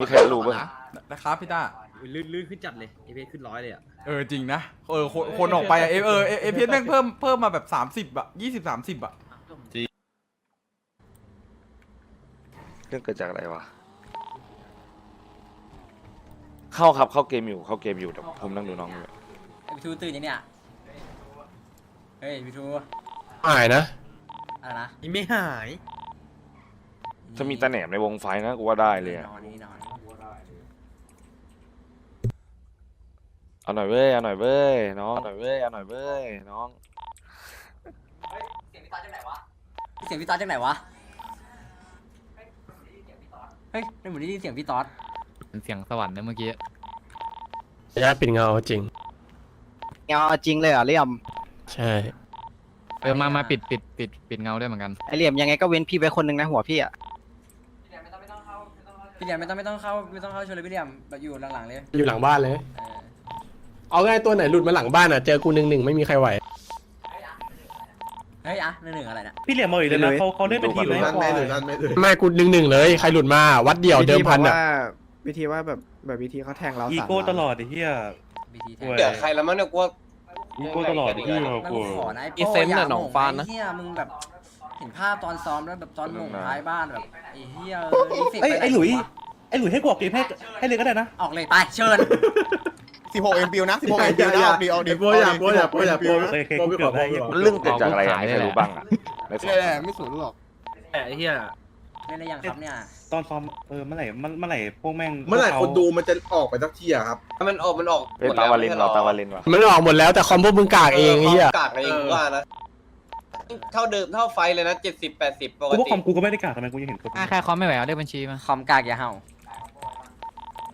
มีใครรู้ป่ะนะครับพี่ต้าลื่นลื่นขึ้นจัดเลยเอเพขึ้นร้อยเลยอะเออจริงนะเออคนคนออกไปอะเอเออเอเอพีแม่งเพิ่มเพิ่มมาแบบ30อะยี่สิบสามสิบอะเรื่องเกิดจากอะไรวะ เข้าครับเข้าเกมอยู่เข้าเกมอยู่แต่ผมนั่งดูน้องอยู่พี่ทูตื่นยังเนี่ยเฮ้ยพี่ทูหายนะอะไรนะยังไม่หาย ถ้ามีตาแหนมในวงไฟนะกูว่าได้เลยอะนอนนี่นอน เอาหน่อยเว้ย เอาหน่อยเว้ยน้อง เอาหน่อยเว้ย เอาหน่อยเว้ยน้อง เสียงพี่ต๊อดจากไหนวะเสียงพี่ต๊อดจากไหนวะ เฮ้ยไม่เหมือนได้ยินเสียงพี่ต๊อดเป็นเสียงสวรรค์นะเมื่อกี้ญาติปิดเงาจริง เงาจริงเลยเหรอเหลี่ยมใช่ เออมามาปิดปิดปิดปิดเงาด้วยเหมือนกัน ไอเหลี่ยมยังไงก็เว้นพี่ไว้คนหนึงนะหัวพี่อะพี่เหลียมไม่ต้องไม่ต้องเข้าไม่ต้องเข้าไม่ต้องเข้าชวนเลยพี่เหลียมแบบอยู่หลังๆเลย อยู่หลังบ้านเลย เออเอาง่ายตัวไหนหลุดมาหลังบ้านอะเจอกูหนึ่งหนึ่งไม่มีใครไหวเฮ้ยอะหนึ่งหนึ่งอะไรนะพี่เหลี่ยมมาอีกแล้วนะเขาเขาเล่นเป็นทีมเลยนั่นไม่หรือนั่นไม่กูหนึ่งหนึ่งเลยใครหลุดมาวัดเดี่ยวเดิมพันอะวิธีว่าแบบแบบวิธีเขาแทงเราอีสามโก้ล้านตลอดไอ้เหี้ยบีทีแทโอ้ยนเดี๋ยวใครแล้วมั้งเนี่ยกูว่าอีโก้ตลอดไอ้เหี้ยมันกูขอนะไอ้อีโป้เซนต์อย่าน่ะหนองโม่ฟานนะไอ้เหี้ยมึงแบบเห็นภาพตอนซ้อมแล้วแบบตอนหม่งท้ายบ้านแบบไอ้เหี้ยเอ้ยไอ้หลุยไอ้หลุยให้กวกเกมให้ให้เลยก็ได้นะออกเลยไปเชิญ สิบหกเอ็มปิวนะสิบหกเอ็มปิวนะออกดีออกดีโป้อย่าโป้อย่าโป้อย่าโป้โอเคกูเกือบได้เหี้ยเรื่องเกิดจากอะไรอะไม่ใครรู้บ้างอะในสไม่แหละไม่สนหรอกไอ้เหี้ยเล่นได้ยังครับเนี่ยตอนซ้อมเออเมื่อไหร่เมื่อไหร่พวกแม่งเมื่อไหร่คนดูมันจะออกไปสักทีอะครับมันออกมันออกเป็นตาวาลินเหรอตาวาลินวะมันออกหมดแล้วแต่คอมพวกมึงกากเองไอ้เหี้ยกากเองกูว่านะเท่าเดิมเท่าไฟเลยนะเจ็ดสิบแปดสิบปกกูว่าติคอมกูก็ไม่ได้กากทำไมกูยังเห็นกูอะใครคอมไม่ไหวเอาเลขบัญชีมาคอมกากอย่าเห่า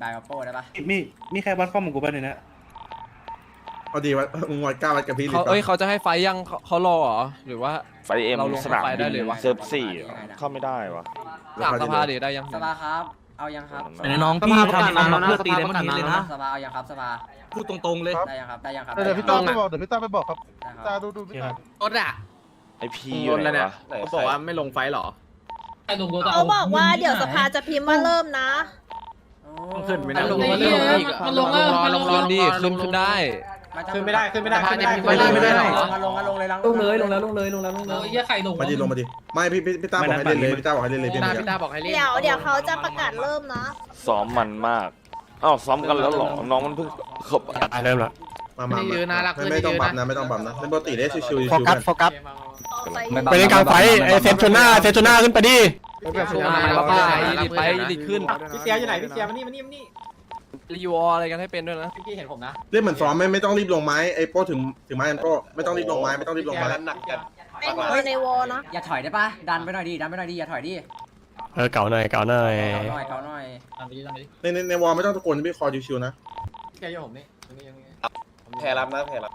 บายกับโป้ได้ปะมีมีใครวัดข้อมูลกูบ้างเนี่ยนะพอดีว่ามึงวัดก้าววัดกับพี่ลิเขาเอ้ยเขาจะให้ไฟยังเขาเขารอเหรอหรือว่า ไฟเอ็มเราลงสนามไฟได้บินเลยวะ เซิร์ฟสี่เหรอเข้าไม่ได้วะ สามสภาเดี๋ยวได้ยังสภาครับ เอายังครับไหนน้องพี่ทำทำมาเพื่อตีเลยมันนี้เลยนะสภาเอายังครับสภาพูดตรงๆเลยได้ยังครับได้ยังครับเดี๋ยวพี่ต้าไปบอกเดี๋ยวพี่ต้าไปบอกครับได้คตารับดูดูพี่ต้ารถอะไอพีอยู่ไหนวะเขาบอกว่าไม่ลงเขาบอกว่าเดี๋ยวสภาจะพิมพ์ว่าเริ่มนะ ขึ้นไม่ได้ลงมาเรื่องอีกมันลงมันลงขึ้นดีขึ้นขึ้นได้ ขึ้นไม่ได้ขึ้นไม่ได้ขึ้นไม่ได้ไม่ได้หรอลงมาลงมาลงเลยลงเลยลงแล้วลงเลยลงแล้วลงแล้วมาดิลงมาดิไม่พี่พี่พี่ต้าบอกให้เล่นเลยพี่ต้าบอกให้เล่นเลยพี่ตาเมื่อพี่กี้ตาบอกให้เล่นเดี๋ยวเดี๋ยวเขาจะประกาศเริ่มนะซ้อมมันมากอ้าวซ้อมกันแล้วเหรอน้องมันเพิ่งเขาอะเริ่มละมามามาไม่ไม่ต้องบับนะไม่ต้องบับนะเล่นปกติได้ชิวๆชิวโฟกัสโฟกัส ไปเล่นกลางไฟไอเซฟชนหน้าเซฟชนหน้าขึ้นไปดิไปดิ ไปดิขึ้นพี่เสียอยู่ไหนพี่เสียมานี่มานี่มานี่รีวออะไรกันให้เป็นด้วยนะพี่เห็นผมนะเล่นเหมือนซ้อมไม่ไม่ต้องรีบลงไม้ไอ้โป้ถึงถึงไม้กันโป้ไม่ต้องรีบลงไม้ไม่ต้องรีบลงไม้งานหนักกันไม่หนีในวอลนะอย่าถอยได้ปะดันไปหน่อยดิดันไปหน่อยดิอย่าถอยดิเออเก่าหน่อยเก่าหน่อยเกาหน่อยเกาหน่อยในในในวอลไม่ต้องตะโกนพี่คอชิวๆนะพี่เสียอยู่ผมนี่แพ้รับนะแพ้รับ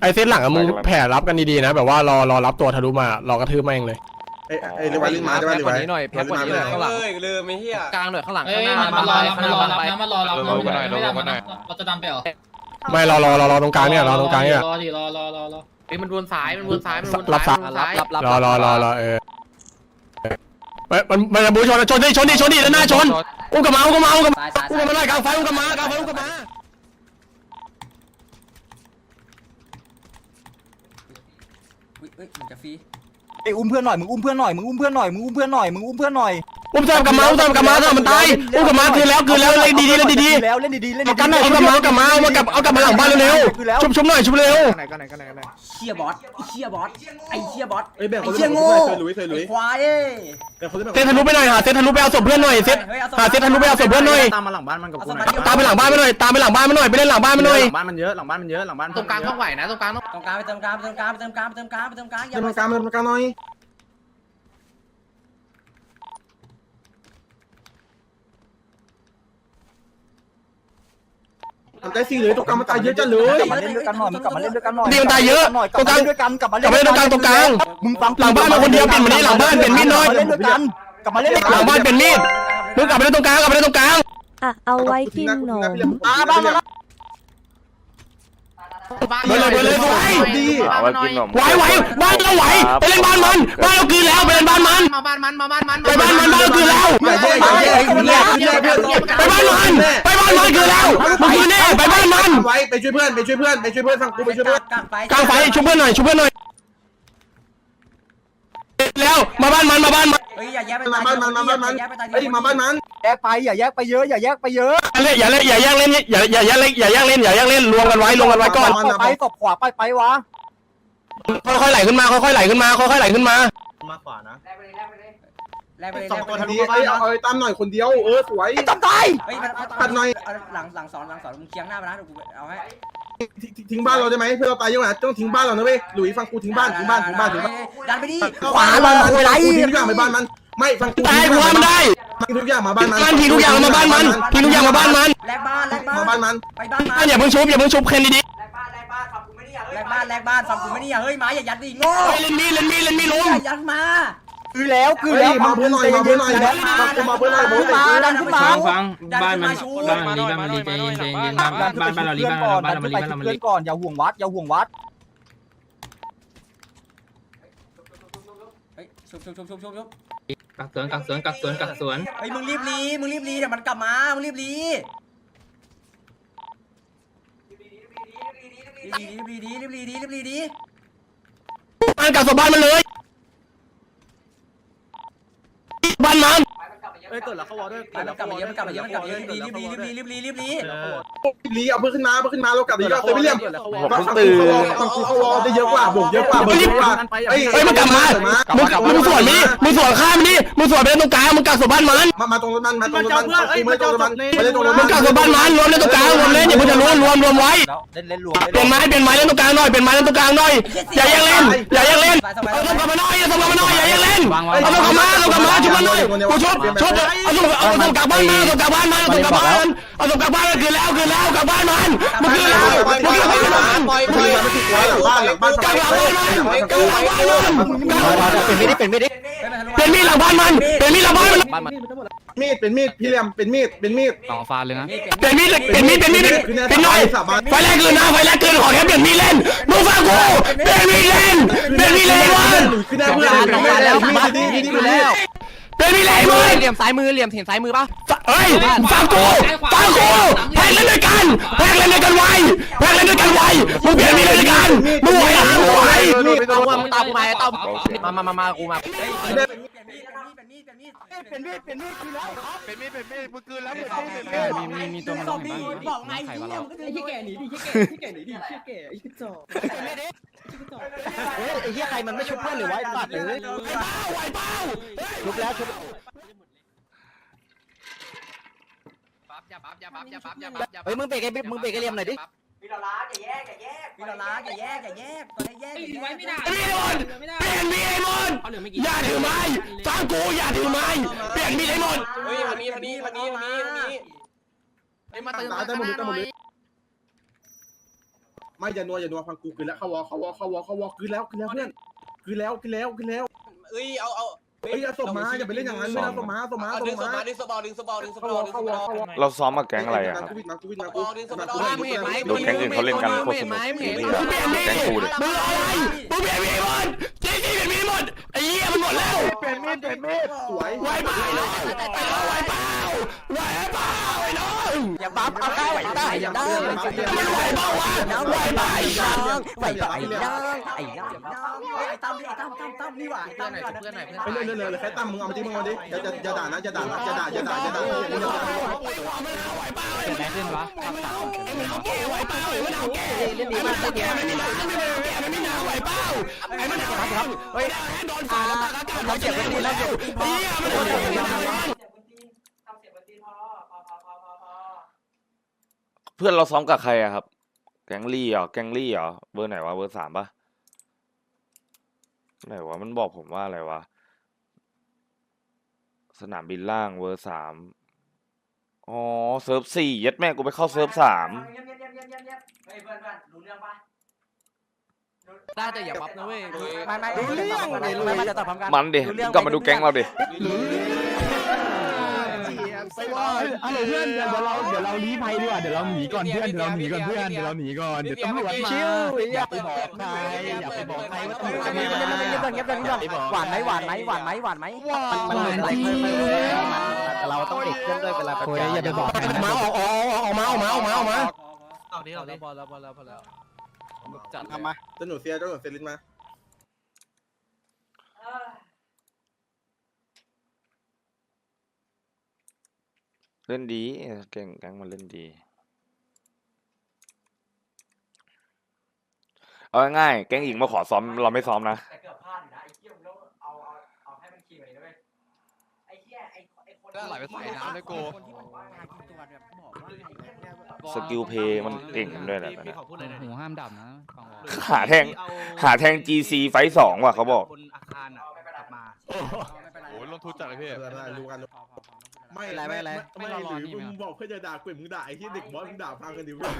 ไอเซตหลังอะมึงแผ่รับกันดีๆนะ แบบว่ารอรอรับตัวทะลุมารอกระทืบแม่งเลย ไอ้ไอ้เรียกว่าลิ้นมาใช่ไหมแพ้หรือกว่าว่านี้หน่อยแพ้กว่านี้หน่อยข้างหลังเอ้ยลืมไม่เฮียกลางหน่อยข้างหลังข้างหน้ามารอรับมารอรับนะมารอรับลงมาหน่อยลงมาหน่อยเราจะดันไปเหรอไม่รอรอรอรอตรงกลางเนี่ยรอตรงกลางเนี่ยรอดิรอรอรอรอเอ้ยมันวนซ้ายมันวนซ้ายมันวนรับซ้าซ้ายยรับรับรอรอรอรอเออเฮ้ยมันมันจะบูชนชนดิชนดิชนดิแล้วหน้าชนอุ้มกลับมาอุ้มกลับมาอุ้มกลับมาซ้ายซ้ายอุ้มกลับมาหน่อยกลางไฟอุ้มกลับมากลางไฟอุ้มกลับมา อุ้ย เอ้ยมันจะฟรี ไออุ้มเพื่อนหน่อยมึงอุ้มเพื่อนหน่อยมึงอุ้มเพื่อนหน่อยมึงอุ้มเพื่อนหน่อยมึงอุ้มเพื่อนหน่อยอุ้มเติมกลับมาอุ้มเติมกลับมาถ้ามันตายอุ้มกลับมาคืนแล้วคืนแล้วเล่นดีๆเล่นดีแล้วเล่นดีๆเล่นๆเอาดีๆกันหน่อยเอากลับมาเอากลับมาเอามากลับเอากลับมาหลังบ้านเร็วๆชุบชุบหน่อยชุบเร็วไหนกันไหนกันไหนกันไหนเชียบอสไอ้เชียบอสไอ้เชียบอสเอ้ยแบ่งไอ้คนเชียเล่นโง่เคยลุยเคยลุยไอ้ควายเอ้ยแต่คนเล่นเซตทะลุไปหน่อยหาเซตทะลุไปเอาศพเพื่อนหน่อยเซตหาเซตทะลุไปเอาศพเพื่อนหน่อยตามมาหลังบ้านมันกับกูหน่อยตามไปหลังบ้านมาหน่อยตามไปหลังบ้านมาหน่อยไปเล่นหลังบ้านมาหน่อยหลังบ้านมันเยอะหลังบ้านมันเยอะหลังบ้านตรงกลางต้องไหวนะตรงกลางต้องตรงกลางไปเติมกลางไปเติมกลางไปเติมกลางไปเติมกลางไปเติมกลางอย่าเล่นตรงกลางเล่นตรงกลางหน่อย ทำได้สี่เลยตรงกลางมันตายเยอะจังเลยกลับมาเล่นด้วยกันหน่อยมึงกลับมาเล่นด้วยกันหน่อยนี่มันตายเยอะหน่อยกลับมาเล่นด้วยกันกลับมากลับมาเล่นด้วยกันตรงกลางมึงฟังหลังบ้านมาคนเดียวเปลี่ยนมานี่หลังบ้านเปลี่ยนมีดน้อยกลับมาเล่นด้วยกันกลับมาเล่นด้วยหกัลันงบ้านเป็นมีดมึงกลับไปเล่นตรงกลางกลับไปเล่นตรงกลางอะเอาไว้กินหนมอ่าบ้านมาแล้ว เบิร์ดเลยเบิร์ดเลยสวยดีเอาไว้กินขนมไหวไหวบ้านเราไหวไปเล่นบ้านมันบ้านเราคืนแล้วไปเล่นบ้านมันมาบ้านมันมาบ้านมันไปบ้านมันบ้านเราคืนแล้วอย่าแย่อย่าแย่คืนแรกคืนแรกเพื่อนไปบ้านมันไปบ้านมันคืนแล้วมึงคืนแน่ไปบ้านมันไว้ไปช่วยเพื่อนไปช่วยเพื่อนไปช่วยเพื่อนฟังกูไปช่วยเพื่อนกลางไฟกลางไฟช่วยเพื่อนหน่อยช่วยเพื่อนหน่อย แล้วมาบ้านมันมาบ้านมันเฮ้ยอย่าแยกไปมาบ้านมันมาบ้านมันอย่แยกไปตายเฮ้ยมาบ้านมันแยกไปอย่าแยกไปเยอะอย่าแยกไปเยอะอย่าเล่นอย่าเล่นอย่าแย่งเล่นอย่าอย่าอย่าเล่นอย่าแย่งเล่นอย่าแย่งเล่นรวมกันไว้รวมกันไว้ก่อนไปไปตบขวาไปไปวะค่อยๆไหลขึ้นมาค่อยๆไหลขึ้นมาค่อยๆไหลขึ้นมามาขวานะแลกไปเลยแลกไปเลยแลกไปเลยสองคนแลกไปนี้เลยเอ้ยเอาเอาตามหน่อยคนเดียวเออสวยต้องตายเฮ้ยมันตัดหน่อยเาหลังหลังสอนหลังสอนมึงเคียงหน้ามานะเดี๋ยวกูเอาให้ ทิ้งทิ้งทิ้งบ้านเราได้ไหมเพื่อนเราตายเยอะนะต้องทิ้งบ้านเรานะเว้ยหลุยฟังกูทิ้งบ้านทิ้งบ้านทิ้งบ้านทิ้งบ้านดันไปดิขวาลงคุยไร กูทิ้งทุกอย่างไปบ้านมันไม่ฟังกูตายกูว่ามันได้ทิ้งทุกอย่างมาบ้านมันมันทิ้งทุกอย่างมาบ้านมันทิ้งทุกอย่างมาบ้านมันแลกบ้านแลกบ้านมาบ้านมันไปบ้านมาอย่าเพิ่งชุบอย่าเพิ่งชุบเคนดีแลกบ้านแลกบ้านฟังกูไม่ได้แลกบ้านแลกบ้านฟังกูไม่ได้เฮ้ยมาอย่ายัดดิโง่ๆเล่นมีดเล่นมีดเล่นมีดลุงอย่ายัดมา คือแล้วคือแล้วมาเพื่อนหน่อยมาเพื่อนหน่อยมาเพื่อนหน่อยมาเพื่อนหน่อยดันขึ้นมาฟังฟังบ้านมันบ้านมันรีบ้านมันดีใจเย็นใจเย็นบ้านบ้านบ้านเรารีบ้านเราบ้านเรารีบ้านเรารีก่อนอย่าห่วงวัดอย่าห่วงวัดชุบชุบชุบชุบชุบชุบกักสวนกักสวนกักสวนกักสวนเฮ้ยมึงรีบรีมึงรีบรีเดี๋ยวมันกลับมามึงรีบรีรีบรีดีรีบรีดีรีบรีดีรีบรีดีรีบรีดีมันกลับสบ้านมันเลย อ้ยเกิดแล้วเขาวอลด้วยมันกลับมาเยอะมักลับมาเยอะมักลับมาเยอะรีบรีบรีบรีบรีบรีบรีบรีบรีเอาเพื่อขึ้นมาเพื่อขึ้นมาเรากลับดีก็เซเว่นเลี่ยมฝั่งตื่นฝั่งกูเขาวอลได้เยอะกว่าบวกเยอะกว่าเบอร์เยอะกว่าเฮ้ยมันกลับมามึงมึงสวนนี่มึงสวนข้ามนี่มึงสวนไปตรงกลางมึงกักศพบ้านมันมาตรงรถมันมาตรงรถมันมรงรมัตรงรถมันมึงกักศพบ้านมันรวมเนตรงกลางรวมเล่นอย่าเพิ่งจะรวมรวมรวมไว้เปลี่ยนไม้เปลี่ยนไม้เนตรงกลางหน่อยเปลี่ยนไม้เนตรงกลางหน่อยอย่าย่งเล่นอย่าย่งเล่นเอาต้อกลับมาหน่อยเอาต้อกลับมาหน่อยอย่าย่งเล่นเอาต้อกลับมาเอาต้อกลับมาชุบมันหน่อยกูชุบชุบเอาส่งเอาส่งกลับบ้านมาเอาส่งกลับบ้านมาเอาส่งกลับบ้านเอาส่งกลับบ้านคืนแล้วคืนแล้วกลับบ้านมันมึงคืนแล้วมึงคืนแล้วปล่อยปล่อยมันติดไว้หลังบ้านหลันกลับบ้านมันกลับบ้านมันเป็นม่ได้เป็นม่ได้เป็นมีดหลังบ้านมันเป็นมีดหลังบ้านมันมีดเป็นมีดพี่เลียมเป็นมีดเป็นมีดต่อฟาเลยนะเป็นมีดเป็นมีดเป็นมีดเป็นหน่อยไฟแรกคืนนะไฟแรกคืนขอแค่เปลี่ยนมีดเล่นมึงฟังกูเปลี่ยนมีดเล่นเปลี่ยนมีดเล่นวันขึ้นได้เพื่อนมีดแล้วมีดดีดีดีแล้ว เป็นมีดเล่นมึงเหลี่ยมซ้ายมือเหลี่ยมเห็นซ้ายมือปะเฮ้ยฟังกูฟังกูแพงเล่นด้วยกันแพงเล่นด้วยกันไวแพงเล่นด้วยกันไวมึงเปลี่ยนมีดเล่นด้วยกันมึงไหวอะมึงไหวเอาว่ามึงตามกูมาไอ้ต้อมมามามามากูมา เป็นมีดเป็นมีดเป็นมีดเป็นมีดเป็นมีดคือแล้วเป็นมีดเป็นมีดมึงคืนแล้วมีมีมีตัวมันบอกไงไข่วะเราไอ้แก่หนีดิไอ้แก่หนีดิไอ้แก่ไอ้จอกเฮ้ยไอ้เหี้ยใครมันไม่ชุบเพื่อนหรือไว้ตัดเลยไหวเปล่าชุบแล้วชุบอย่าปั๊บอย่าปั๊บอย่าปั๊บอย่าปั๊บอย่าปั๊บเฮ้ยมึงเบรกไอ้มึงเบรกไอ้เหลี่ยมหน่อยดิ พี่เราล้าอย่าแยกอย่าแยกพี่เราล้าอย่าแยกอย่าแยกตอนนี้แยกอย่าแยกไม่ได้มีดหมดเปลี่ยนมีดให้หมดอย่าถือไม้ฟังกูอย่าถือไม้เปลี่ยนมีดให้หมดเฮ้ยทางนี้ทางนี้ทางนี้ทางนี้ทางนี้เอ้ยมาเติมตายได้หมดเลยได้หมดเลยไม่อย่านัวอย่านัวฟังกูคืนแล้วเขาวอเขาวอเขาวอเขาวอคืนแล้วคืนแล้วเพื่อนคืนแล้วคืนแล้วคืนแล้วเอ้ยเอาเอา เฮ้ยอย่าส่งมาอย่าไปเล่นอย่างนั้นไม่เอาส่งมาส่งมาเอาส่ดึงงสมามาดึงสบอลดึงสบอลดึงสบเขาอวลอดึงสเขาวบออลเขาวอเราซ้อมกับแก๊งอะไรอะครับ กูวิดมากูวิดมาอ๋อดึงสบอลว่ามึงเห็นไหมดูแก๊งอื่นเขาเล่นกันโคตรสนุกมึงเห็นนี่ไหมอะเปลี่ยนมีดแก๊งกูดิมึงอะไรมึงเปลี่ยนมีดหมดจริงจริงเปลี่ยนมีดหมดไอ้เหี้ยมันหมดแล้วเป็นมีดเป็นมีดสวยไหวเปล่าไอ้น้องไหวเปล่าไหวเปล่าไอ้น้อง อย่าบัฟเอาได้ไหวได้อย่าได้มันไหวเปล่าวะไหวเปล่าไอ้น้องไหวได้ไอ้น้องไอ้น้องไอ้ตั้มดิไอ้ตั้มตั้มตั้มนี่หว่าไอ้ตั้มก่อนเพื่อนหน่อยเพื่อนไปเรื่อยๆเลยใครตั้มมึงเอามาที่มึงเอาดิอย่าอย่าด่านะอย่าด่านะอย่าด่าอย่าด่าอย่าด่าอย่าด่าเกิดอะไรขึ้นวะไหวเปล่าไอ้มันเอาแก่เล่นดีมากแก่ไม่น้ำไม่มีแก่ไม่น้ำไหวเปล่าไอ้มันเอาครับเฮ้ยโดนฝ่าแล้วตากาเราเจ็บไม่ดีแล้วเจ็บเฮียมันโดนฝ่า ทำเสียงบันทีพอพอพอพอพอพอ เพื่อนเราซ้อมกับใครอะครับ แก๊งลี่เหรอแก๊งลี่เหรอเบอร์ไหนวะเบอร์สามปะไหนวะมันบอกผมว่าอะไรวะสนามบินล่างเบอร์สามอ๋อเซิร์ฟสี่ยัดแม่กูไปเข้าเซิร์ฟสามเงียบเงียบเงียบเงียบเงียบเฮ้ยเพื่อนเพื่อนรู้เรื่องปะได้แต่อย่าปั๊บนะเว้ยไม่ไม่รู้เรื่องเลยรู้จะตอบพร้อมกันมันดิกลับมาดูแก๊งเราดิเฮัลโหลเพื่อนเดี๋ยวเราเดี๋ยวเราลี้ภัยดีกว่าเดี๋ยวเราหนีก่อนเพื่อนเดี๋ยวเราหนีก่อนเพื่อนเดี๋ยวเราหนีก่อนเดี๋ยวตำรวจมาอย่าไปบอกใครอย่าไปบอกใครว่าตำรวจมาหวานไหมหวานไหมหวานไหมหวานไหมหวานอะไรเราต้องเด็กเครื่องด้วยเวลาโอ้ยอย่าไปบอกใครออกมาออกออกออกมาออกมาออกมาออกมาเอานี้เอานี้พอแล้วพอแล้วพอแล้วจัดทำมาเจ้าหนูเสียเจ้าหนูเซลินมา เล่นดีเก่งแก๊งมันเล่นดี เอาง่ายๆแก๊งหญิงมาขอซ้อมเราไม่ซ้อมนะแต่เกือบพลาดอยู่นะไอ้เหี้ยมึงต้องเอาเอาเอาให้มันขี่ไปเลยนะเว้ยไอ้เหี้ยไอ้ไอ้คนแล้วไหลไปใส่น้ำเลยกู คนที่มันว่างงานกินตัวแบบบอกว่าไงเนี่ยสกิลเพย์มันเก่งด้วยแหละพี่ขอพูดเลยหน่อยหูห้ามดับนะฟังวอหาแทง หาแทง GC ไฟท์สองว่ะเขาบอก บนอาคารอะกลับมาไม่เป็นไรโอ้ยลงทุนจัดเลยพี่เออได้รู้กัน พอพอพอ ไม่อะไรไม่อะไร ไม่หรือมึงบอกเพื่อจะด่ากูมึงด่าไอ้ที่เด็กบอสมึงด่าพังกันดิวะ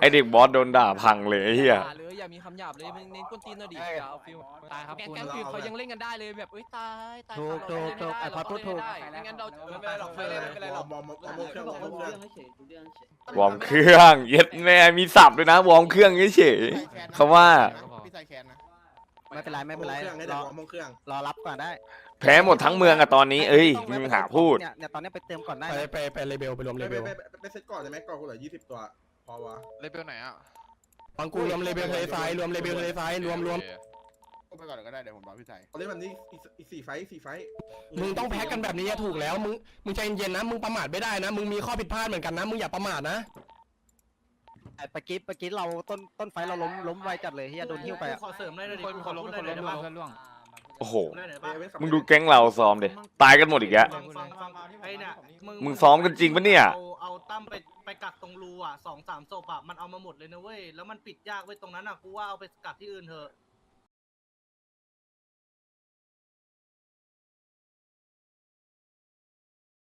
ไอเด็กบอสโดนด่าพังเลยไอ้เฮียเลยอย่ามีคำหยาบเลยมึงเน้นก้นตีนหน่อยดิอย่าเอาฟิลตายครับแก๊งคุณแก๊งคือเขายังเล่นกันได้เลยแบบเอ้ยตายตายถูกถูกถูกไอ้พอพูดถูกไม่งั้นเราไม่เป็นไรหรอกไม่เป็นไรหรอกมองมองมองเครื่องมองเครื่องวอร์มเครื่องเย็ดแม่มีสับด้วยนะวอร์มเครื่องเฉยๆเขาว่าพี่ใส่แขนนะ ไม่เป็นไรไม่เป็นไรเครื่องให้รเด็กอมองเครื่องรอรับก่อนได้แพ้หมดทั้งเมืองอะตอนนี้ เอ้ยมึงหาพูด เนี่ยเนี่ยตอนนี้ไปเติมก่อนได้ไปไปไปเลเบลไปรวมไปเลไปเบลไปไปเซ็ตก่อนได้ไหมก่อนกูเหลือยี่สิบตัว พอวะ เลเวลไหนอะฟังกูรวมเลเบลทะเลทรายรวมเลเบลทะเลทรายรวมรวมไปก่อนก็ได้เดี๋ยวผมรอพี่ชายเอาเล่นแบบนี้อีกสี่ไฟสี่ไฟมึงต้องแพ็กกันแบบนี้ถูกแล้วมึงมึงใจเย็นๆนะมึงประมาทไม่ได้นะมึงมีข้อผิดพลาดเหมือนกันนะมึงอย่าประมาทนะ แต่เมื่อกี้เมื่อกี้เราต้นต้นไฟเราล้มล้มไวจัดเลยที่โดนหิ้วไปอะขอเสริมได้เลยดิคนคนลงคนลงเพื่อนล่วงโอ้โห มึงดูแก๊งเราซ้อมเดตายกันหมดอีกแล้วฟังฟังฟังไอ้เนี่ยมึงซ้อมกันจริงปะเนี่ยเอาเอาตั้มไปไปกักตรงรูอะสองสามศพอะมันเอามาหมดเลยนะเว้ยแล้วมันปิดยากเว้ยตรงนั้นอะกูว่าเอาไปกักที่อื่นเถอะ